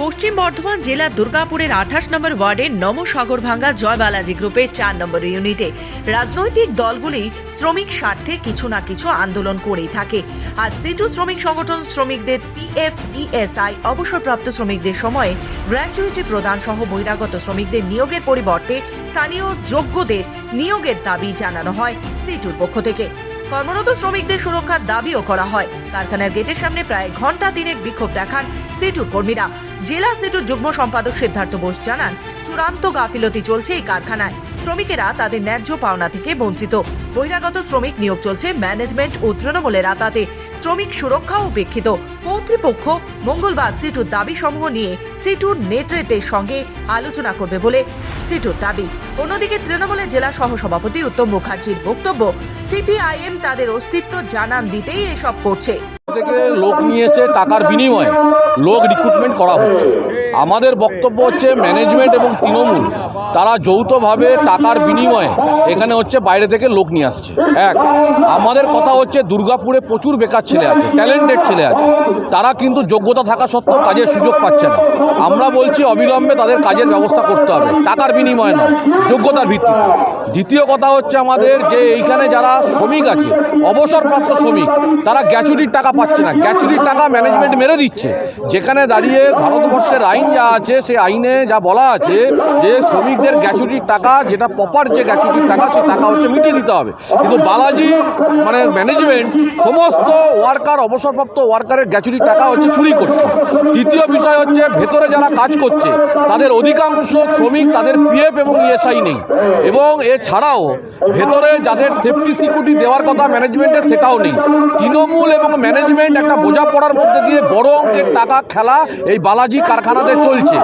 পশ্চিম বর্ধমান জেলার দুর্গাপুরের আঠাশ নম্বর ওয়ার্ডের নমসাগরভাঙ্গা জয় বালাজি গ্রুপের চার নম্বর ইউনিটে। রাজনৈতিক দলগুলি শ্রমিক স্বার্থে কিছু না কিছু আন্দোলন করেই থাকে। আর সিটু শ্রমিক সংগঠন শ্রমিকদের পিএফ ইএসআই অবসরপ্রাপ্ত শ্রমিকদের সময়ে গ্র্যাচুইটি প্রদান সহ বহিরাগত শ্রমিকদের নিয়োগের পরিবর্তে স্থানীয় যোগ্যদের নিয়োগের দাবি জানানো হয় সিটুর পক্ষ থেকে। কর্মরত শ্রমিকদের সুরক্ষার দাবিও করা হয়। কারখানার গেটের সামনে প্রায় ঘণ্টা তিনেক বিক্ষোভ দেখান সিটুর কর্মীরা। জেলা সিটুর যুগ্ম সম্পাদক সিদ্ধার্থ বোস জানান, চূড়ান্ত গাফিলতি চলছে এই কারখানায়। শ্রমিকেরা তাদের ন্যায্য পাওনা থেকে বঞ্চিত। বহিরাগত শ্রমিক নিয়োগ চলছে ম্যানেজমেন্ট ও তৃণমূলের আতাতে। শ্রমিক সুরক্ষা উপেক্ষিত। কর্তৃপক্ষ মঙ্গলবার সিটুর দাবি সমূহ নিয়ে সিটুর নেতৃত্বের সঙ্গে আলোচনা করবে বলে সিটুর দাবি। অন্যদিকে তৃণমূলের জেলা সহসভাপতি উত্তম মুখার্জির বক্তব্য, সিপিআইএম তাদের অস্তিত্ব জানান দিতেই এসব করছে। থেকে লোক নিয়েছে টাকার বিনিময়ে। লোক রিক্রুটমেন্ট করা হচ্ছে। আমাদের বক্তব্য হচ্ছে ম্যানেজমেন্ট এবং তৃণমূল, তারা যৌথভাবে টাকার বিনিময়ে এখানে হচ্ছে বাইরে থেকে লোক নিয়ে আসছে। এক, আমাদের কথা হচ্ছে দুর্গাপুরে প্রচুর বেকার ছেলে আছে ট্যালেন্টেড ছেলে আছে। তারা কিন্তু যোগ্যতা থাকা সত্ত্বেও কাজের সুযোগ পাচ্ছে না। আমরা বলছি অবিলম্বে তাদের কাজের ব্যবস্থা করতে হবে। টাকার বিনিময়ে নয়, যোগ্যতার ভিত্তিতে। দ্বিতীয় কথা হচ্ছে আমাদের যে এইখানে যারা শ্রমিক আছে, অবসরপ্রাপ্ত শ্রমিক, তারা গ্যাচুরির টাকা পাচ্ছে না। গ্যাচুরির টাকা ম্যানেজমেন্ট মেরে দিচ্ছে। যেখানে দাঁড়িয়ে ভারতবর্ষের আইন যা আছে, সেই আইনে যা বলা আছে যে শ্রমিকদের গ্যাচুরির টাকা, যেটা প্রপার যে গ্যাচুরির টাকা, সেই টাকা হচ্ছে মিটিয়ে দিতে হবে। কিন্তু বালাজি মানে ম্যানেজমেন্ট সমস্ত ওয়ার্কার অবসরপ্রাপ্ত ওয়ার্কারের গ্যাচুরির টাকা হচ্ছে চুরি করছে। তৃতীয় বিষয় হচ্ছে ভেতরে যারা কাজ করছে, তাদের অধিকাংশ শ্রমিক তাদের পিএফ এবং ইএসআই নেই। এবং এছাড়াও ভেতরে যাদের সেফটি সিকিউরিটি দেওয়ার কথা ম্যানেজমেন্টের সেটাও নেই। তৃণমূল এবং ম্যানেজমেন্ট একটা বোঝাপড়ার মধ্যে দিয়ে বড় অঙ্কের টাকা খেলা এই বালাজি কারখানাতে চলছে।